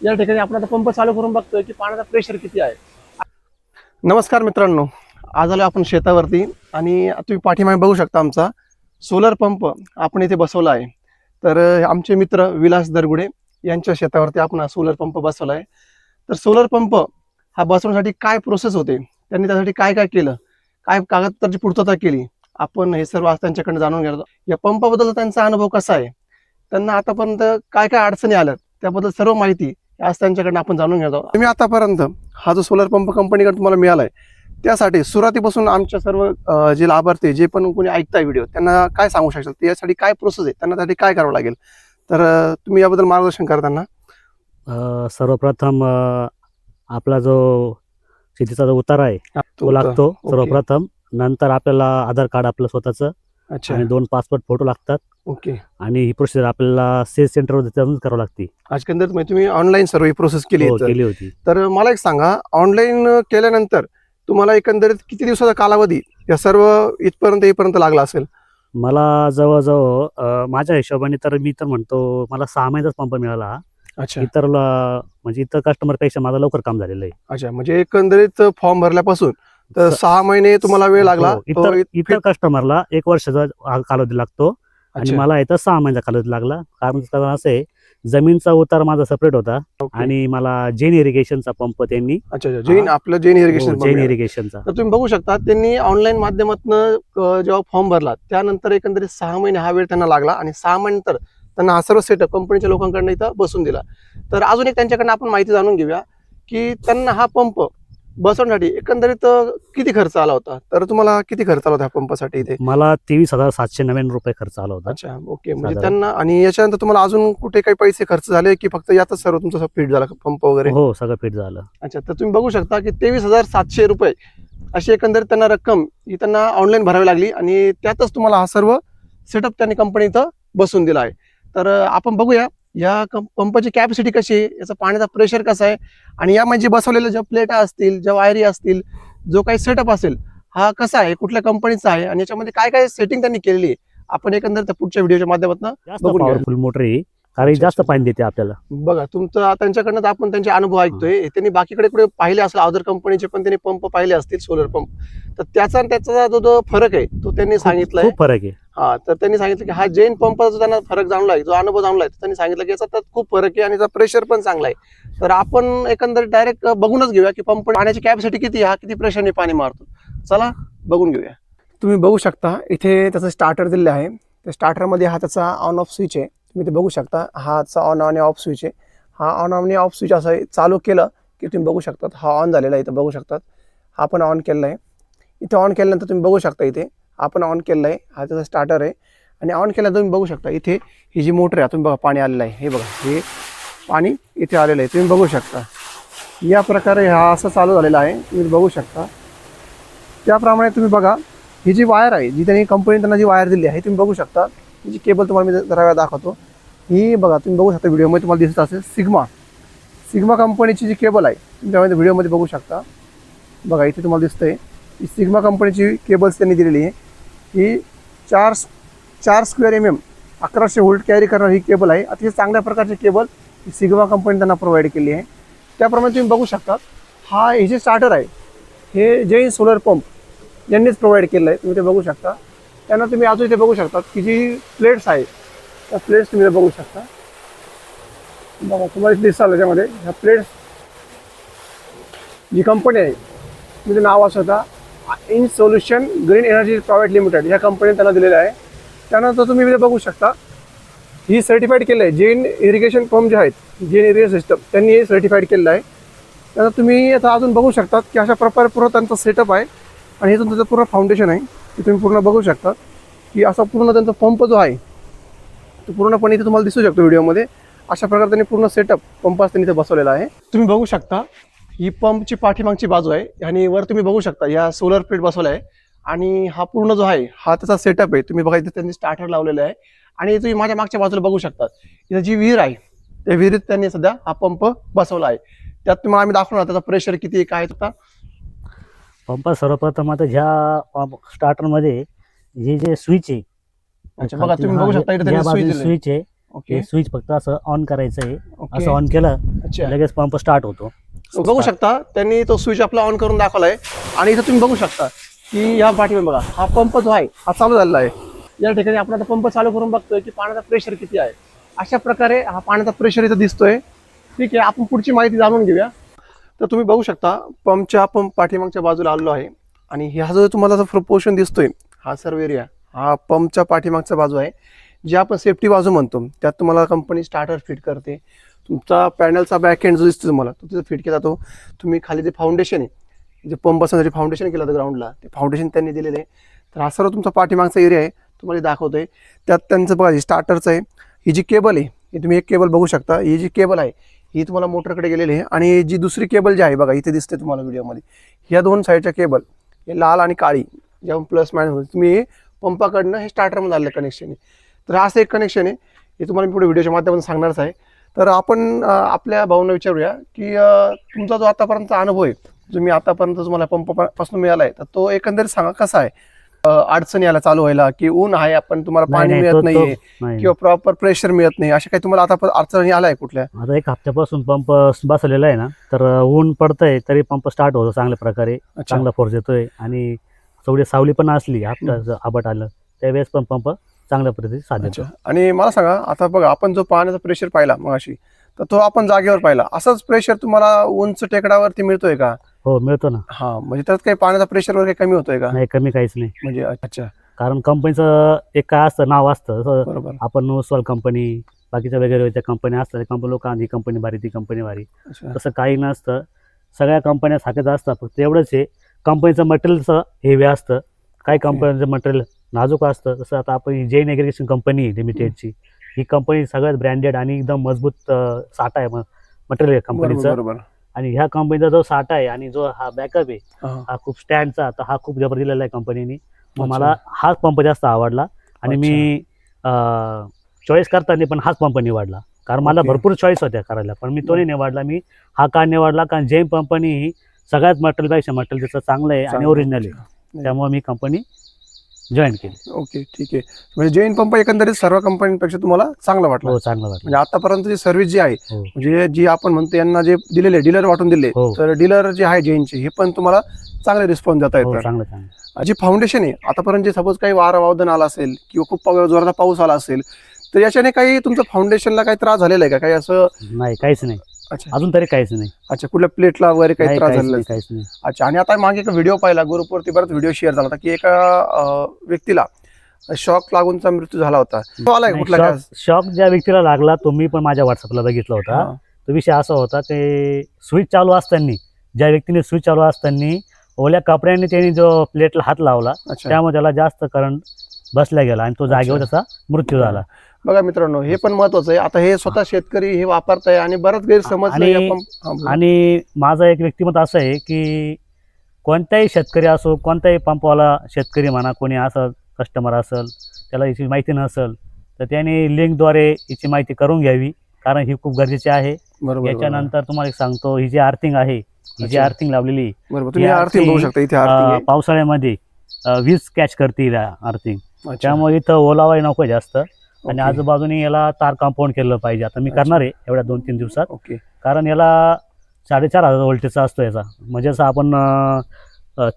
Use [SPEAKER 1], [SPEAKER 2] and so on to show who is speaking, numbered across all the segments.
[SPEAKER 1] या ठिकाणी आपण आता पंप चालू करून बघतोय की पाण्याचा प्रेशर किती आहे. नमस्कार मित्रांनो. आज आलो आपण शेतावरती आणि तुम्ही पाठीमागे बघू शकता आमचा सोलर पंप आपण इथे बसवला आहे. तर आमचे मित्र विलास दरगुडे यांच्या शेतावरती आपण सोलर पंप बसवला आहे. तर सोलर पंप हा बसवण्यासाठी काय प्रोसेस होते? त्यांनी त्यासाठी काय काय केलं? काय कागदपत्राची पूर्तता केली? आपण हे सर्व आज त्यांच्याकडनं जाणून घेतो या पंपाबद्दल त्यांचा अनुभव कसा आहे? त्यांना आतापर्यंत काय काय अडचणी आल्यात? त्याबद्दल सर्व माहिती आज त्यांच्याकडनं आपण जाणून घेतो तुम्ही आतापर्यंत हा जो सोलर पंप कंपनीकडे तुम्हाला मिळालाय त्यासाठी सुरुवातीपासून आमच्या सर्व जे लाभार्थी जे पण कोणी ऐकताय व्हिडिओ त्यांना काय सांगू शकतात त्यासाठी काय प्रोसेस आहे? त्यांना त्यासाठी काय करावं लागेल? तर तुम्ही याबद्दल मार्गदर्शन करताना
[SPEAKER 2] सर्वप्रथम आपला जो शेतीचा जो उतारा आहे तो लागतो. सर्वप्रथम. नंतर आपल्याला आधार कार्ड आपलं स्वतःचं
[SPEAKER 1] अच्छा.
[SPEAKER 2] आणि दोन पासपोर्ट फोटो लागतात.
[SPEAKER 1] ओके.
[SPEAKER 2] आणि ही प्रोसिजर आपल्याला सेल्स सेंटरवर जाऊन करावं लागते.
[SPEAKER 1] आज एकंदरीत म्हणजे तुम्ही ऑनलाईन सर्व ही प्रोसेस केली
[SPEAKER 2] हो,
[SPEAKER 1] आहे तर.
[SPEAKER 2] केली होती.
[SPEAKER 1] तर मला एक सांगा ऑनलाईन केल्यानंतर तुम्हाला एकंदरीत किती दिवसाचा कालावधी या सर्व इथपर्यंत येईपर्यंत लागला असेल?
[SPEAKER 2] मला जवळजवळ अ, माझ्या हिशोबाने तर मी तर म्हणतो मला सहा महिन्याचाच पंप मिळाला.
[SPEAKER 1] अच्छा.
[SPEAKER 2] इतर ल- म्हणजे इतर कस्टमरपेक्षा माझं लवकर काम झालेलं आहे.
[SPEAKER 1] अच्छा म्हणजे एकंदरीत फॉर्म भरल्यापासून तर सहा महिने तुम्हाला वेळ लागला.
[SPEAKER 2] हो,
[SPEAKER 1] तो
[SPEAKER 2] इतर
[SPEAKER 1] इत-
[SPEAKER 2] इतर कस्टमरला एक वर्षाचा हा कालावधी लागतो. आणि मला इथं सहा महिन्याचा कालावधी लागला. कारण कारण असं आहे जमीनचा उतार माझा सेपरेट होता. आणि मला जेन इरिगेशनचा पंप त्यांनी
[SPEAKER 1] अच्छा अच्छा. जैन
[SPEAKER 2] हा.
[SPEAKER 1] आपलं जैन इरिगेशन
[SPEAKER 2] हो, जेन इरिगेशनचा
[SPEAKER 1] तर तुम्ही बघू शकता त्यांनी ऑनलाईन माध्यमातून जेव्हा फॉर्म भरला त्यानंतर एकंदरीत सहा महिने हा वेळ त्यांना लागला आणि सहा महिन्यानंतर त्यांना हा सर्व सेटअप कंपनीच्या लोकांकडनं इथं बसून दिला. तर अजून एक त्यांच्याकडनं आपण माहिती जाणून घेऊया की त्यांना हा पंप बसवण्यासाठी एकंदरीत किती खर्च आला होता? तर तुम्हाला किती खर्च आला होता ह्या पंपासाठी इथे?
[SPEAKER 2] मला तेवीस हजार सातशे नव्याण्णव रुपये खर्च आला होता.
[SPEAKER 1] अच्छा ओके. म्हणजे
[SPEAKER 2] साधारण.
[SPEAKER 1] त्यांना आणि याच्यानंतर तुम्हाला अजून कुठे काही पैसे खर्च झाले की फक्त यातच सर्व तुमचं फिट झाला पंप वगैरे?
[SPEAKER 2] हो सगळं फिट झालं.
[SPEAKER 1] अच्छा तर तुम्ही बघू शकता की तेवीस हजार सातशे रुपये अशी एकंदरीत त्यांना रक्कम ही त्यांना ऑनलाईन भरावी लागली आणि त्यातच तुम्हाला हा सर्व सेटअप त्यांनी कंपनी इथं बसून दिला आहे. तर अं, आपण बघूया या पंपाची कॅपॅसिटी कशी आहे? याचा पाण्याचा प्रेशर कसा आहे? आणि या म्हणजे बसवलेल्या ज्या प्लेटा असतील ज्या वायरी असतील जो काही सेटअप असेल हा कसा आहे? कुठल्या कंपनीचा आहे? आणि याच्यामध्ये काय काय सेटिंग त्यांनी केलेली आहे? आपण एकंदर त्या पुढच्या व्हिडिओच्या माध्यमातून बघून.
[SPEAKER 2] पॉवरफुल मोटर आहे कारण जास्त. पाणी देते आपल्याला.
[SPEAKER 1] बघा तुमचं त्यांच्याकडनं तर आपण त्यांचे अनुभव ऐकतोय. त्यांनी बाकीकडे कुठे पाहिले असेल अदर कंपनीचे पण त्यांनी पंप पाहिले असतील सोलर पंप तर त्याचा आणि त्याचा जो जो फरक आहे तो त्यांनी सांगितलाय.
[SPEAKER 2] खूप फरक आहे.
[SPEAKER 1] हा तर त्यांनी सांगितलं की हा जैन पंपाचा जो त्यांना फरक जाणलाय जो अनुभव जाणलाय तर त्यांनी सांगितलं की याचा त्यात खूप फरक आहे आणि त्याचा प्रेशर पण चांगला आहे तर आपण एकंदरीत डायरेक्ट बघूनच घेऊया की पंप पाण्याची कॅपॅसिटी किती आहे, हा किती प्रेशरने पाणी मारतो. चला बघून घेऊया. तुम्ही बघू शकता इथे त्याचं स्टार्टर दिलेलं आहे. त्या स्टार्टरमध्ये हा त्याचा ऑन ऑफ स्विच आहे. तुम्ही ते बघू शकता. हा ऑन आणि ऑफ स्विच आहे. हा ऑन आणि ऑफ स्विच असं चालू केलं की तुम्ही बघू शकतात. हा ऑन झालेला आहे इथं बघू शकतात. हा पण ऑन केलेला आहे. इथे ऑन केल्यानंतर तुम्ही बघू शकता इथे. आपण ऑन केलेला आहे. हा त्याचा स्टार्टर आहे. आणि ऑन केल्यानंतर तुम्ही बघू शकता इथे ही जी मोटर आहे तुम्ही बघा पाणी आलेलं आहे. हे बघा हे पाणी इथे आलेलं आहे. तुम्ही बघू शकता. या प्रकारे हा असं चालू झालेला आहे. तुम्ही बघू शकता. त्याप्रमाणे तुम्ही बघा ही जी वायर आहे जी त्यांनी कंपनी त्यांना जी वायर दिली आहे तुम्ही बघू शकता. जी केबल तुम्हाला मी जरा वेळा दाखवतो. ही बघा तुम्ही बघू शकता व्हिडिओमध्ये तुम्हाला दिसत असेल सिग्मा सिग्मा कंपनीची जी केबल आहे तुम्ही त्यामध्ये व्हिडिओमध्ये बघू शकता. बघा इथे तुम्हाला दिसतंय. ही सिग्मा कंपनीची केबल्स त्यांनी दिलेली आहे. ही चार चार स्क्वेअर एम एम अकराशे व्होल्ट कॅरी करणारी ही केबल आहे. अतिशय चांगल्या प्रकारची केबल ही सिग्मा कंपनी त्यांना प्रोव्हाइड केली आहे. त्याप्रमाणे तुम्ही बघू शकता हा हे जे स्टार्टर आहे हे जैन सोलर पंप यांनीच प्रोव्हाइड केलं आहे. तुम्ही ते बघू शकता. त्यांना तुम्ही अजून इथे बघू शकता की जी प्लेट्स आहेत त्या प्लेट्स तुम्ही बघू शकता. बघा तुम्हाला दिसाल त्याच्यामध्ये ह्या प्लेट्स जी कंपनी आहे म्हणजे नाव असं होतं in solution green energy private limited ह्या कंपनीने त्यांना दिलेलं आहे. त्यानंतर तुम्ही इथे बघू शकता ही सर्टिफाईड केलं आहे. जेन इरिगेशन पंप जे आहेत जेन इरिगेशन सिस्टम त्यांनी हे सर्टिफाईड केलेलं आहे. त्यानंतर तुम्ही आता अजून बघू शकता की अशा प्रकारे पूर्ण त्यांचा सेटअप आहे. आणि हे तुमचं पूर्ण फाउंडेशन आहे. ते तुम्ही पूर्ण बघू शकता की असा पूर्ण त्यांचा पंप जो आहे तो पूर्णपणे इथे तुम्हाला दिसू शकतो व्हिडिओमध्ये. अशा प्रकारे त्यांनी पूर्ण सेटअप पंप त्यांनी इथे बसवलेला आहे. तुम्ही बघू शकता ही पंपची पाठीमागची बाजू आहे आणि वर तुम्ही बघू शकता या सोलर प्लेट बसवला आहे. आणि हा पूर्ण जो आहे हा त्याचा सेटअप आहे. तुम्ही बघा इथे त्यांनी स्टार्टर लावलेलं आहे. आणि तुम्ही माझ्या मागच्या बाजूला बघू शकता इथं जी विहीर आहे त्या विहिरीत त्यांनी सध्या हा पंप बसवला आहे. त्यात तुम्हाला आम्ही दाखवणार त्याचा प्रेशर किती काय आहे
[SPEAKER 2] पंप सर्वप्रथम आता ह्या स्टार्टरमध्ये जे जे स्विच आहे
[SPEAKER 1] अच्छा बघा तुम्ही बघू शकता इथे त्यांनी स्विच
[SPEAKER 2] आहे
[SPEAKER 1] ओके.
[SPEAKER 2] हे स्विच फक्त असं ऑन करायचं आहे
[SPEAKER 1] ओके.
[SPEAKER 2] असं ऑन केलं
[SPEAKER 1] अच्छा.
[SPEAKER 2] लगेच पंप स्टार्ट होतो.
[SPEAKER 1] बघू शकता त्यांनी तो स्विच आपला ऑन करून दाखवलाय. आणि इथं तुम्ही बघू शकता की या पाठीमध्ये बघा हा पंप जो आहे हा चालू झालेला आहे. या ठिकाणी आपण आता पंप चालू करून बघतोय की पाण्याचा प्रेशर किती आहे. अशा प्रकारे हा पाण्याचा प्रेशर इथं दिसतोय. ठीक आहे आपण पुढची माहिती जाणून घेऊया. तर तुम्ही बघू शकता पंपच्या पंप पाठीमागच्या बाजूला आलेलो आहे. आणि ह्या जो तुम्हाला जो प्रपोर्शन दिसतोय हा सर्व एरिया हा पंपच्या पाठीमागचा बाजू आहे. जे आपण सेफ्टी बाजू म्हणतो त्यात तुम्हाला कंपनी स्टार्टर फिट करते. तुमचा पॅनलचा बॅक एंड जो दिसतो तुम्हाला तो तिथं फिट केला जातो. तुम्ही खाली जे फाउंडेशन आहे जे पंप बसण्यासाठी फाउंडेशन केलं होतं ग्राउंडला ते फाउंडेशन त्यांनी दिलेलं आहे. तर हा सर्व तुमचा पाठीमागचा एरिया आहे तुम्हाला दाखवतोय. त्यात त्यांचं बघा स्टार्टरचं आहे. ही जी केबल आहे ही तुम्ही एक केबल बघू शकता. ही जी केबल आहे ही तुम्हाला मोटरकडे गेलेली आहे. आणि जी दुसरी केबल जी आहे बघा इथे दिसते तुम्हाला व्हिडिओमध्ये. ह्या दोन साईडच्या केबल हे लाल आणि काळी जेव्हा प्लस मायनस होते. तुम्ही हे पंपाकडनं हे स्टार्टरमध्ये आलेलं कनेक्शन आहे. तर असं एक कनेक्शन आहे. हे तुम्हाला मी पुढे व्हिडिओच्या माध्यमातून सांगणारच आहे. तर आपण आपल्या भाऊंना विचारूया की तुमचा जो आतापर्यंतचा अनुभव आहे जो मी आतापर्यंत तुम्हाला पंपापासून मिळाला आहे तर तो एकंदरीत सांगा कसा आहे? अडचणी याला चालू व्हायला की ऊन आहे आपण तुम्हाला पाणी
[SPEAKER 2] नाही,
[SPEAKER 1] मिळत
[SPEAKER 2] तो- तो-
[SPEAKER 1] नाहीये
[SPEAKER 2] नाही
[SPEAKER 1] किंवा प्रॉपर प्रेशर मिळत नाही. अशा काही तुम्हाला आता अडचणी आलाय कुठल्या?
[SPEAKER 2] आता एक हप्त्यापासून पंप बसवलेला आहे ना तर ऊन पडतंय तरी पंप स्टार्ट होतो चांगल्या प्रकारे.
[SPEAKER 1] अच्छा.
[SPEAKER 2] चांगला फोर्स येतोय आणि थोडी सावली पण असली हप्ता आबट आलं त्यावेळेस पण पंप चांगल्या पद्धतीने
[SPEAKER 1] अच्छा. आणि मला सांगा आता बघा आपण जो पाण्याचा प्रेशर पाहिला मग अशी तर तो आपण जागेवर पाहिला. असाच प्रेशर तुम्हाला उंच टेकडावरती मिळतोय का?
[SPEAKER 2] हो मिळतो ना.
[SPEAKER 1] हा म्हणजे त्यात काही पाण्याचा प्रेशर वगैरे कमी होतोय का?
[SPEAKER 2] नाही कमी काहीच नाही.
[SPEAKER 1] म्हणजे अच्छा.
[SPEAKER 2] कारण कंपनीचं एक काय असतं नाव असतं. जसं
[SPEAKER 1] बरोबर.
[SPEAKER 2] आपण उस्वाल कंपनी बाकीच्या वेगळ्या त्या कंपन्या असतात. कंपनी लोक ही कंपनी भारी ती कंपनी भारी.
[SPEAKER 1] अच्छा.
[SPEAKER 2] तसं काही नसतं. सगळ्या कंपन्या सारख्याच असतात. फक्त एवढंच आहे कंपनीचं मटेरियलचं हेवी असतं. काही कंपन्यांचं मटेरियल नाजूक असतं. जसं आता आपण ही जैन ॲग्रिगेशन कंपनी आहे लिमिटेडची ही कंपनी सगळ्यात ब्रँडेड आणि एकदम मजबूत अं, साठा आहे मटेरियल
[SPEAKER 1] बरोबर
[SPEAKER 2] कंपनीचं
[SPEAKER 1] बरोबर.
[SPEAKER 2] आणि ह्या कंपनीचा जो साठा आहे आणि जो हा बॅकअप आहे
[SPEAKER 1] हा.
[SPEAKER 2] खूप स्टँडचा तर हा खूप जबर दिलेला आहे कंपनीने मग. मला हाच पंप जास्त आवडला आणि मी चॉईस करताना पण हाच पंप निवडला कारण मला. भरपूर चॉईस होत्या करायला पण मी तो नाही निवडला मी हा का निवडला कारण जैन कंपनी ही सगळ्यात मटेरियलपेक्षा मटेरियल त्याचं चांगलं आहे आणि. ओरिजिनल आहे त्यामुळे मी कंपनी जॉईन केली.
[SPEAKER 1] ओके ठीक आहे. म्हणजे जैन पंप एकंदरीत सर्व कंपन्यांपेक्षा तुम्हाला चांगला वाटला.
[SPEAKER 2] हो चांगलं वाटलं.
[SPEAKER 1] म्हणजे आतापर्यंत जी सर्व्हिस जी आहे
[SPEAKER 2] हो.
[SPEAKER 1] म्हणजे जी आपण म्हणतो यांना जे दिलेले डीलर वाटून दिले
[SPEAKER 2] हो.
[SPEAKER 1] तर डीलर जे आहे जैनचे हे पण तुम्हाला चांगले रिस्पॉन्स देता
[SPEAKER 2] हो
[SPEAKER 1] येतात.
[SPEAKER 2] चांगलं चांगलं.
[SPEAKER 1] जी फाउंडेशन आहे आतापर्यंत जे सपोज काही वारा वावदन आला असेल किंवा खूप पाव- जोराचा पाऊस आला असेल तर याच्याने काही तुमचं फाउंडेशनला काही त्रास झालेला आहे का? काही असं
[SPEAKER 2] नाही काहीच नाही.
[SPEAKER 1] अच्छा.
[SPEAKER 2] अजून तरी काहीच नाही.
[SPEAKER 1] अच्छा कुठल्या प्लेटला वगैरे काही
[SPEAKER 2] नाही,
[SPEAKER 1] त्रास
[SPEAKER 2] काहीच
[SPEAKER 1] झालेला
[SPEAKER 2] नाही? काहीच नाही.
[SPEAKER 1] अच्छा आणि आता मागे एक व्हिडिओ पाहिला ग्रुपवरती बराच व्हिडिओ शेअर झाला होता की एका अं, व्यक्तीला शॉक लागूनचा मृत्यू झाला होता. तो आलाय कुठला
[SPEAKER 2] शॉक ज्या व्यक्तीला लागला तो मी पण माझ्या व्हॉट्सअपला बघितला होता.
[SPEAKER 1] हा.
[SPEAKER 2] तो विषय असा होता की स्विच चालू असताना ज्या व्यक्तीने स्विच चालू असताना ओल्या कपड्यांनी त्यांनी जो प्लेटला हात लावला
[SPEAKER 1] अच्छा.
[SPEAKER 2] त्यामुळे त्याला जास्त करंट बसला गेला आणि तो जागेवर. त्याचा मृत्यू झाला
[SPEAKER 1] बघा मित्रांनो हे पण महत्वाचं आहे आता हे स्वतः शेतकरी हे वापरताय आणि बराच गैरसमज
[SPEAKER 2] आणि-
[SPEAKER 1] हा, बोला.
[SPEAKER 2] माझं एक व्यक्तिमत असं आहे की कोणताही शेतकरी असो कोणताही पंपवाला शेतकरी म्हणा कोणी असं कस्टमर असेल त्याला याची माहिती नसेल तर त्याने लिंकद्वारे याची माहिती करून घ्यावी कारण ही खूप गरजेची आहे
[SPEAKER 1] बरोबर बरोबर.
[SPEAKER 2] याच्यानंतर तुम्हाला एक सांगतो ही जी आर्थिंग आहे ही जी
[SPEAKER 1] अच्छा.
[SPEAKER 2] आर्थिंग लावलेली
[SPEAKER 1] बरोबर तुम्ही आर्थिंग बघू
[SPEAKER 2] आर्थिंग,
[SPEAKER 1] शकता इथे आर्थिंग
[SPEAKER 2] अं,
[SPEAKER 1] आहे.
[SPEAKER 2] पावसाळ्यामध्ये अं, वीज कॅच करते आर्थिंग. त्यामुळे इथं ओलावाही नको जास्त. आणि. आजूबाजूने याला तार कंपाऊंड केलं पाहिजे. आता मी. करणार आहे एवढ्या दोन तीन दिवसात.
[SPEAKER 1] ओके.
[SPEAKER 2] कारण याला साडेचार हजार व्होल्टेजचा असतो याचा. म्हणजे असं आपण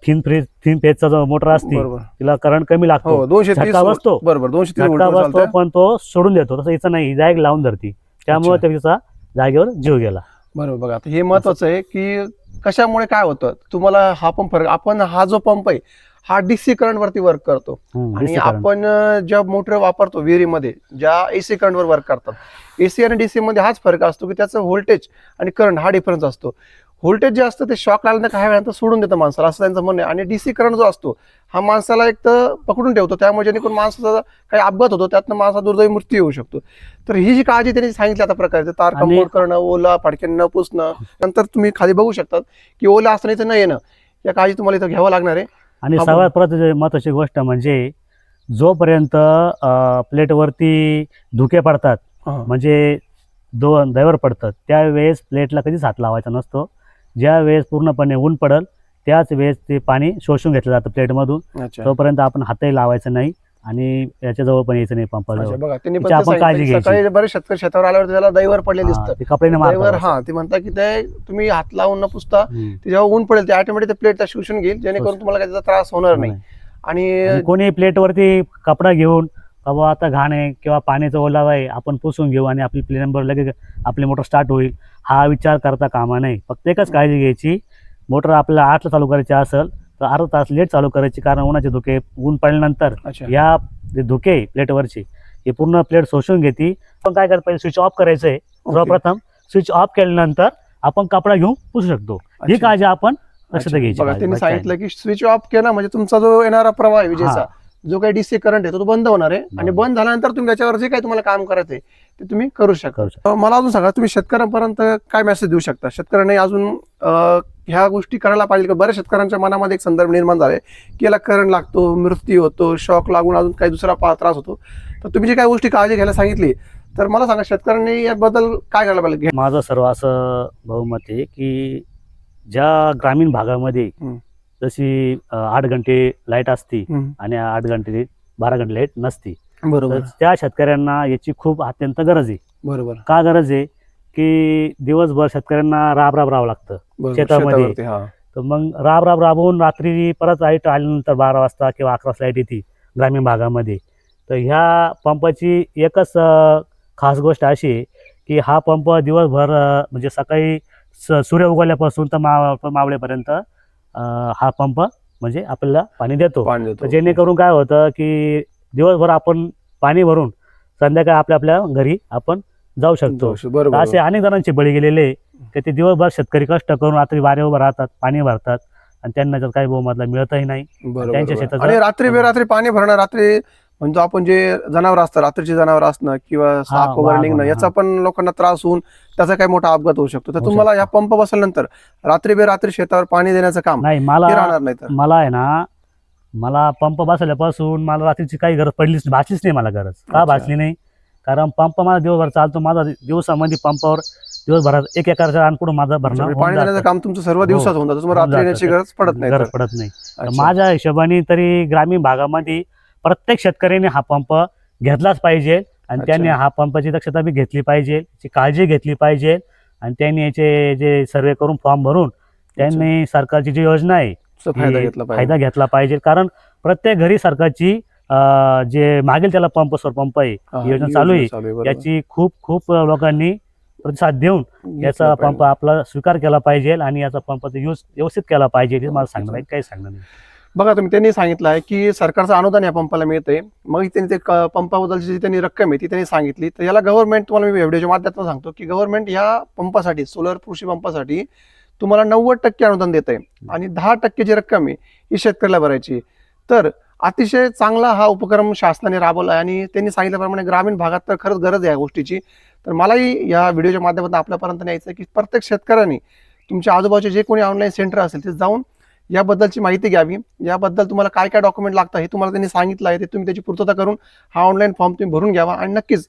[SPEAKER 2] थिन फ्रीज थिन फेजचा जो मोटर असते तिला करंट कमी
[SPEAKER 1] हो
[SPEAKER 2] लागतो
[SPEAKER 1] दोनशे
[SPEAKER 2] झटका बसतो.
[SPEAKER 1] बरोबर दोनशे
[SPEAKER 2] बसतो. पण तो सोडून देतो. तसं याचं नाही जाग लावून धरती. त्यामुळे. त्याचा जागेवर जीव गेला.
[SPEAKER 1] बरोबर बघा आता हे महत्वाचं आहे की कशामुळे काय होतं? तुम्हाला हा पंप फरक आपण हा जो पंप आहे हा डीसी करंट वरती वर्क करतो. आणि. आपण ज्या मोटर वापरतो विहिरीमध्ये ज्या एसी करंट वर वर्क करतात एसी आणि डीसी मध्ये हाच फरक असतो की त्याचं व्होल्टेज आणि करंट हा डिफरन्स असतो. व्होल्टेज जे असतं ते शॉक लागल्यानंतर काही वेळानंतर सोडून देतं माणसाला असं त्यांचं म्हणणं आहे. आणि डीसी करंट जो असतो हा माणसाला एक तर पकडून ठेवतो. त्यामुळे जेणेकरून माणसाचा काही अपघात होतो त्यातनं माणसा दुर्दैवी मृत्यू येऊ शकतो. तर ही जी काळजी त्यांनी सांगितली आता प्रकारे तार कंपाऊंड करणं ओला फाडक्यान न पुसणं नंतर तुम्ही खाली बघू शकतात की ओला असताना इथं न येणं. या काळजी तुम्हाला इथं घ्यावं लागणार आहे.
[SPEAKER 2] आणि
[SPEAKER 1] हा,
[SPEAKER 2] सगळ्यात परत महत्वाची गोष्ट म्हणजे जोपर्यंत प्लेटवरती धुके पडतात
[SPEAKER 1] हा.
[SPEAKER 2] म्हणजे दोन दैवर पडतं त्यावेळेस प्लेटला कधीच हात लावायचा नसतो. ज्या वेळेस पूर्णपणे ऊन पडल त्याच वेळेस ते पाणी शोषून घेतलं जातं प्लेटमधून.
[SPEAKER 1] अच्छा.
[SPEAKER 2] तोपर्यंत आपण हातही लावायचा नाही. आणि याच्याजवळ पण यायचं नाही पंपाजवळ
[SPEAKER 1] बघा त्यांनी पण
[SPEAKER 2] तिची
[SPEAKER 1] ते
[SPEAKER 2] आपण काळजी
[SPEAKER 1] सांगितलं
[SPEAKER 2] घ्यायची.
[SPEAKER 1] सकाळी बरेच शेतकरी शेतावर आल्यावर त्याला दैवर पडले
[SPEAKER 2] हा,
[SPEAKER 1] दिसतं
[SPEAKER 2] ते कपड्याने
[SPEAKER 1] दैवर
[SPEAKER 2] मारतात
[SPEAKER 1] हा ते म्हणतात की ते तुम्ही हात लावून न पुसता
[SPEAKER 2] हम्म.
[SPEAKER 1] ते जेव्हा ऊन पडेल ते ऑटोमॅटिक ते प्लेटला शोषून घेईल जेणेकरून. तुम्हाला काही त्याचा त्रास होणार नाही आणि
[SPEAKER 2] आणि कोणी प्लेटवरती कपडा घेऊन बाबा आता घाण आहे किंवा पाण्याचा ओलावा आहे आपण पुसून घेऊ आणि आपली प्लेन नंबर लगेच आपली मोटर स्टार्ट होईल हा विचार करता कामा नाही फक्त एकच काळजी घ्यायची मोटर आपल्याला आठला चालू करायची असेल तर अर्धा तास लेट चालू करायची कारण उन्हाचे धुके ऊन पडल्यानंतर
[SPEAKER 1] अच्छा.
[SPEAKER 2] या जे धुके प्लेटवरचे हे पूर्ण प्लेट शोषून घेते. पण काय करायचं स्विच ऑफ करायचं आहे. सर्वप्रथम स्विच ऑफ केल्यानंतर आपण कपडा घेऊन पुसू शकतो. ही
[SPEAKER 1] अच्छा.
[SPEAKER 2] काळजी आपण लक्षात
[SPEAKER 1] अच्छा.
[SPEAKER 2] घ्यायची
[SPEAKER 1] बघा
[SPEAKER 2] काळजी,
[SPEAKER 1] त्यांनी
[SPEAKER 2] बाकी काही
[SPEAKER 1] सांगितलं की स्विच ऑफ केला म्हणजे तुमचा जो येणारा प्रवाह आहे विजेचा जो काही डीसी करंट आहे तो तो बंद होणार आहे. आणि
[SPEAKER 2] बंद.
[SPEAKER 1] बंद झाल्यानंतर तुम्ही त्याच्यावर जे काही तुम्हाला काम करायचं आहे ते तुम्ही करू शकता.
[SPEAKER 2] करू शकतो.
[SPEAKER 1] अं, मला अजून सांगा तुम्ही शेतकऱ्यांपर्यंत काय मेसेज देऊ शकता? शेतकऱ्यांनी अजून अं, ह्या गोष्टी करायला पाहिजे का? बऱ्याच शेतकऱ्यांच्या मनामध्ये एक संदर्भ निर्माण झालाय की याला करंट लागतो मृत्यू होतो शॉक लागून अजून काही दुसरा पा- त्रास होतो. तर तुम्ही जी काही गोष्टी काळजी घ्यायला सांगितली तर मला सांगा शेतकऱ्यांनी याबद्दल काय करायला पाहिजे?
[SPEAKER 2] माझं सर्व असं बहुमत आहे की ज्या ग्रामीण भागामध्ये. जशी आठ घंटे लाइट असती आणि आठ घंटे बारा घंटे लाइट नसती.
[SPEAKER 1] बरोबर.
[SPEAKER 2] त्या शेतकऱ्यांना याची खूप अत्यंत गरज आहे.
[SPEAKER 1] बरोबर.
[SPEAKER 2] का गरज आहे? की दिवसभर शेतकऱ्यांना राब राब राहावं लागतं. शेतामध्ये. तर मग राब राब राबवून रात्री परत लाइट आल्यानंतर बारा वाजता किंवा अकरा वाजता लाइट येते ग्रामीण भागामध्ये. तर ह्या पंपाची एकच खास गोष्ट अशी आहे की हा पंप दिवसभर म्हणजे सकाळी स सूर्य उगवल्यापासून तर मा मावळेपर्यंत हा पंप म्हणजे आपल्याला पाणी देतो.
[SPEAKER 1] पाणी
[SPEAKER 2] तर
[SPEAKER 1] देतो
[SPEAKER 2] जेणेकरून काय होतं की दिवसभर आपण पाणी भरून संध्याकाळी आपल्या आपल्या घरी आपण जाऊ शकतो
[SPEAKER 1] जाऊ बरोबर
[SPEAKER 2] असे अनेक जणांचे बळी गेलेले आहे की ते दिवसभर शेतकरी कष्ट करून रात्री वारे उभं राहतात पाणी भरतात आणि त्यांना त्यात काही बहुमतला मिळतही नाही
[SPEAKER 1] बरोबर,
[SPEAKER 2] त्यांच्या
[SPEAKER 1] बरोबर.
[SPEAKER 2] शेताचं-
[SPEAKER 1] आणि रात्री बेरात्री पाणी भरणं रात्री म्हणजे आपण जे जनावर असतं रात्रीचे जनावर असणं किंवा साप वगैरे
[SPEAKER 2] वाघ,
[SPEAKER 1] निघणं
[SPEAKER 2] हा.
[SPEAKER 1] याचा पण लोकांना त्रास होऊन त्याचा काही मोठा अपघात होऊ शकतो तर
[SPEAKER 2] होऊ
[SPEAKER 1] तुम्हाला. या पंप बसल्यानंतर रात्री बेरात्री शेतावर पाणी देण्याचं काम
[SPEAKER 2] नाही
[SPEAKER 1] हे
[SPEAKER 2] मला
[SPEAKER 1] राहणार नाही तर
[SPEAKER 2] मला आहे ना मला पंप बसवल्यापासून मला रात्रीची काही गरज पडलीच भासलीच नाही मला गरज का
[SPEAKER 1] अच्छा.
[SPEAKER 2] भासली नाही कारण पंप माझा दिवसभर चालतो माझा दिवसामध्ये पंपावर दिवसभरात एक एकरच्या रानकुडून माझं भरणं
[SPEAKER 1] म्हणजे
[SPEAKER 2] होऊन
[SPEAKER 1] पाणी देण्याचं. काम तुमचं सर्व
[SPEAKER 2] हो.
[SPEAKER 1] दिवसात होऊन जातं तुम्हाला
[SPEAKER 2] होऊन
[SPEAKER 1] रात्री
[SPEAKER 2] जातं.
[SPEAKER 1] येण्याची गरज पडत नाही
[SPEAKER 2] गरज
[SPEAKER 1] तर.
[SPEAKER 2] पडत नाही तर
[SPEAKER 1] अच्छा.
[SPEAKER 2] माझ्या हिशोबाने तरी ग्रामीण भागामध्ये प्रत्येक शेतकऱ्याने हा पंप घेतलाच पाहिजे आणि
[SPEAKER 1] अच्छा.
[SPEAKER 2] त्यांनी हा पंपाची दक्षता बी घेतली पाहिजे त्याची काळजी घेतली पाहिजे आणि त्यांनी याचे जे सर्वे करून फॉर्म भरून त्यांनी सरकारची जी योजना आहे
[SPEAKER 1] फायदा घेतला पाहिजे
[SPEAKER 2] फायदा घेतला पाहिजे कारण प्रत्येक घरी सरकारची जे मागेल त्याला पंप स्वर पंप आहे. योजना चालू आहे. याची खूप खूप लोकांनी प्रतिसाद देऊन याचा. पंप आपला स्वीकार केला पाहिजे आणि याचा पंपाचा यूज व्यवस्थित केला पाहिजे हे मला सांगणार आहे. काही सांगणार नाही.
[SPEAKER 1] बघा तुम्ही त्यांनी सांगितलं आहे की सरकारचं अनुदान या पंपाला मिळतंय. मग त्यांनी ते पंपाबद्दलची जी त्यांनी रक्कम आहे ती त्यांनी सांगितली. तर याला गव्हर्नमेंट तुम्हाला मी व्हिडिओच्या माध्यमातून सांगतो की गव्हर्नमेंट या पंपासाठी सोलर कृषी पंपासाठी तुम्हाला नव्वद टक्के अनुदान देत आहे आणि दहा टक्के जी रक्कम आहे ही शेतकऱ्याला भरायची तर अतिशय चांगला हा उपक्रम शासनाने राबवला आहे आणि त्यांनी सांगितल्याप्रमाणे ग्रामीण भागात तर खरंच गरज आहे या गोष्टीची. तर मलाही या व्हिडिओच्या माध्यमातून आपल्यापर्यंत न्यायचं आहे की प्रत्येक शेतकऱ्यांनी तुमच्या आजूबाजूचे जे कोणी ऑनलाईन सेंटर असेल ते जाऊन याबद्दलची माहिती घ्यावी. याबद्दल तुम्हाला काय काय डॉक्युमेंट लागतं हे तुम्हाला त्यांनी सांगितलं आहे ते तुम्ही त्याची पूर्तता करून हा ऑनलाईन फॉर्म तुम्ही भरून घ्यावा. आणि नक्कीच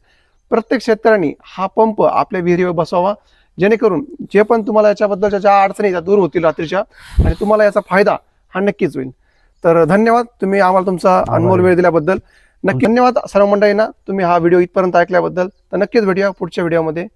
[SPEAKER 1] प्रत्येक शेतकऱ्यांनी हा पंप आपल्या विहिरीवर बसवावा. जेणेकरून जे पण तुम्हाला याच्याबद्दलच्या ज्या अडचणी ज्या त्या दूर होतील रात्रीच्या आणि तुम्हाला याचा फायदा हा नक्कीच होईल. तर धन्यवाद. तुम्ही आम्हाला तुमचा अनमोल वेळ दिल्याबद्दल. नक्की धन्यवाद. सर्व मंडळींना तुम्ही हा व्हिडिओ इथपर्यंत ऐकल्याबद्दल. तर नक्कीच भेटूया पुढच्या व्हिडिओमध्ये.